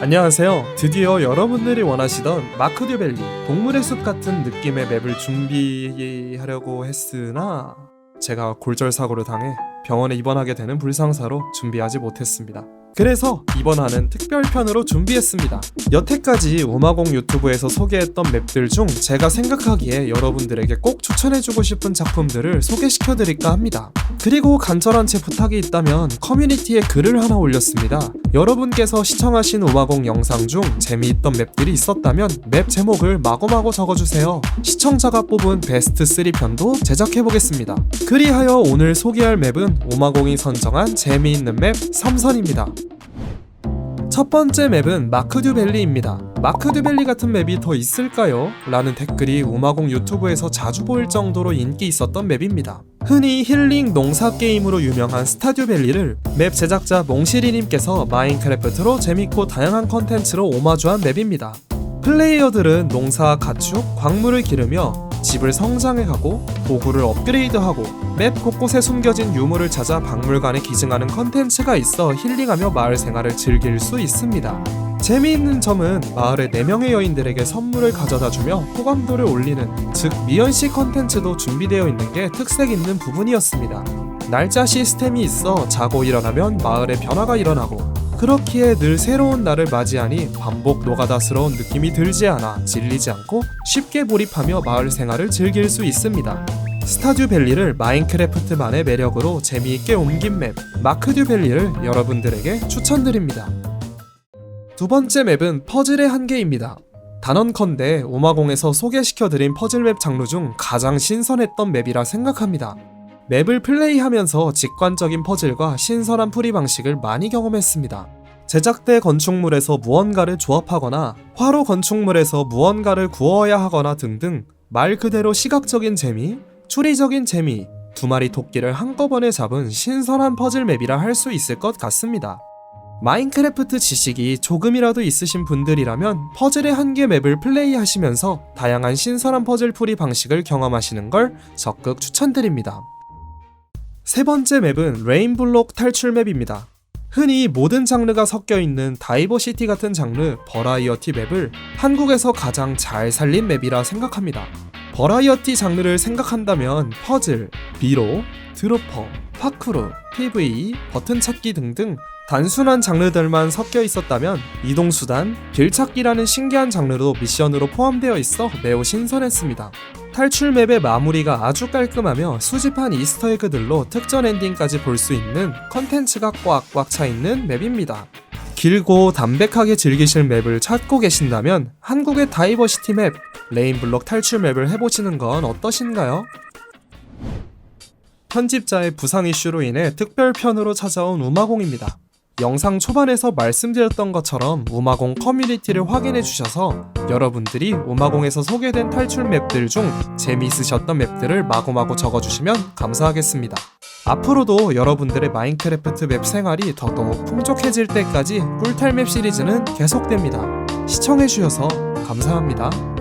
안녕하세요. 드디어 여러분들이 원하시던 마크듀밸리 동물의 숲 같은 느낌의 맵을 준비하려고 했으나 제가 골절 사고를 당해 병원에 입원하게 되는 불상사로 준비하지 못했습니다. 그래서 이번화는 특별편으로 준비했습니다. 여태까지 우마공 유튜브에서 소개했던 맵들 중 제가 생각하기에 여러분들에게 꼭 추천해주고 싶은 작품들을 소개시켜드릴까 합니다. 그리고 간절한 제 부탁이 있다면 커뮤니티에 글을 하나 올렸습니다. 여러분께서 시청하신 우마공 영상 중 재미있던 맵들이 있었다면 맵 제목을 마구마구 적어주세요. 시청자가 뽑은 베스트 3편도 제작해보겠습니다. 그리하여 오늘 소개할 맵은 우마공이 선정한 재미있는 맵 3선입니다. 첫 번째 맵은 마크듀밸리입니다. 마크듀밸리 같은 맵이 더 있을까요? 라는 댓글이 우마공 유튜브에서 자주 보일 정도로 인기 있었던 맵입니다. 흔히 힐링 농사 게임으로 유명한 스타듀 밸리를 맵 제작자 몽시리님께서 마인크래프트로 재밌고 다양한 컨텐츠로 오마주한 맵입니다. 플레이어들은 농사 가축, 광물을 기르며 집을 성장해가고 도구를 업그레이드하고 맵 곳곳에 숨겨진 유물을 찾아 박물관에 기증하는 컨텐츠가 있어 힐링하며 마을 생활을 즐길 수 있습니다. 재미있는 점은 마을의 4명의 여인들에게 선물을 가져다 주며 호감도를 올리는 즉 미연씨 컨텐츠도 준비되어 있는 게 특색 있는 부분이었습니다. 날짜 시스템이 있어 자고 일어나면 마을에 변화가 일어나고 그렇기에 늘 새로운 날을 맞이하니 반복 노가다스러운 느낌이 들지 않아 질리지 않고 쉽게 몰입하며 마을 생활을 즐길 수 있습니다. 스타듀밸리를 마인크래프트만의 매력으로 재미있게 옮긴 맵 마크듀밸리를 여러분들에게 추천드립니다. 두 번째 맵은 퍼즐의 한계입니다. 단언컨대 오마공에서 소개시켜드린 퍼즐 맵 장르 중 가장 신선했던 맵이라 생각합니다. 맵을 플레이하면서 직관적인 퍼즐과 신선한 풀이 방식을 많이 경험했습니다. 제작대 건축물에서 무언가를 조합하거나 화로 건축물에서 무언가를 구워야 하거나 등등 말 그대로 시각적인 재미, 추리적인 재미, 두 마리 토끼를 한꺼번에 잡은 신선한 퍼즐 맵이라 할 수 있을 것 같습니다. 마인크래프트 지식이 조금이라도 있으신 분들이라면 퍼즐의 한계 맵을 플레이하시면서 다양한 신선한 퍼즐 풀이 방식을 경험하시는 걸 적극 추천드립니다. 세 번째 맵은 레인블록 탈출 맵입니다. 흔히 모든 장르가 섞여 있는 다이버시티 같은 장르 버라이어티 맵을 한국에서 가장 잘 살린 맵이라 생각합니다. 버라이어티 장르를 생각한다면 퍼즐, 비로, 드로퍼, 파크루, PVE, 버튼 찾기 등등 단순한 장르들만 섞여 있었다면 이동수단, 길찾기라는 신기한 장르도 미션으로 포함되어 있어 매우 신선했습니다. 탈출 맵의 마무리가 아주 깔끔하며 수집한 이스터에그들로 특전 엔딩까지 볼 수 있는 컨텐츠가 꽉꽉 차 있는 맵입니다. 길고 담백하게 즐기실 맵을 찾고 계신다면 한국의 다이버시티 맵, 레인블록 탈출 맵을 해보시는 건 어떠신가요? 편집자의 부상 이슈로 인해 특별편으로 찾아온 우마공입니다. 영상 초반에서 말씀드렸던 것처럼 우마공 커뮤니티를 확인해 주셔서 여러분들이 우마공에서 소개된 탈출 맵들 중 재미있으셨던 맵들을 마구마구 적어주시면 감사하겠습니다. 앞으로도 여러분들의 마인크래프트 맵 생활이 더더욱 풍족해질 때까지 꿀탈 맵 시리즈는 계속됩니다. 시청해주셔서 감사합니다.